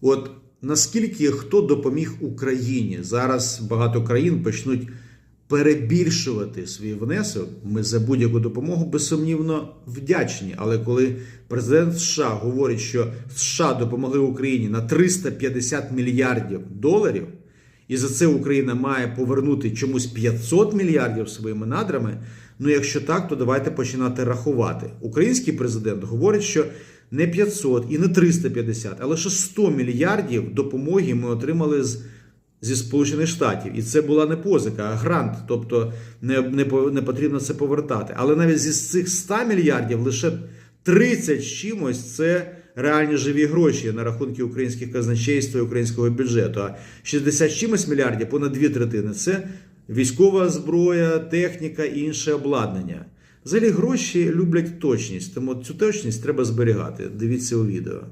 От наскільки хто допоміг Україні? Зараз багато країн почнуть перебільшувати свій внесок. Ми за будь-яку допомогу безсумнівно вдячні. Але коли президент США говорить, що США допомогли Україні на 350 мільярдів доларів, і за це Україна має повернути чомусь 500 мільярдів своїми надрами. Ну, якщо так, то давайте починати рахувати. Український президент говорить, що не 500 і не 350, а лише 100 мільярдів допомоги ми отримали з. Зі Сполучених Штатів, і це була не позика, а грант, тобто не, не, не потрібно це повертати. Але навіть зі цих 100 мільярдів лише 30 з чимось це реальні живі гроші на рахунки українських казначейства і українського бюджету. А 60 чимось мільярдів, понад дві третини це військова зброя, техніка і інше обладнання. Взагалі гроші люблять точність, тому цю точність треба зберігати. Дивіться у відео.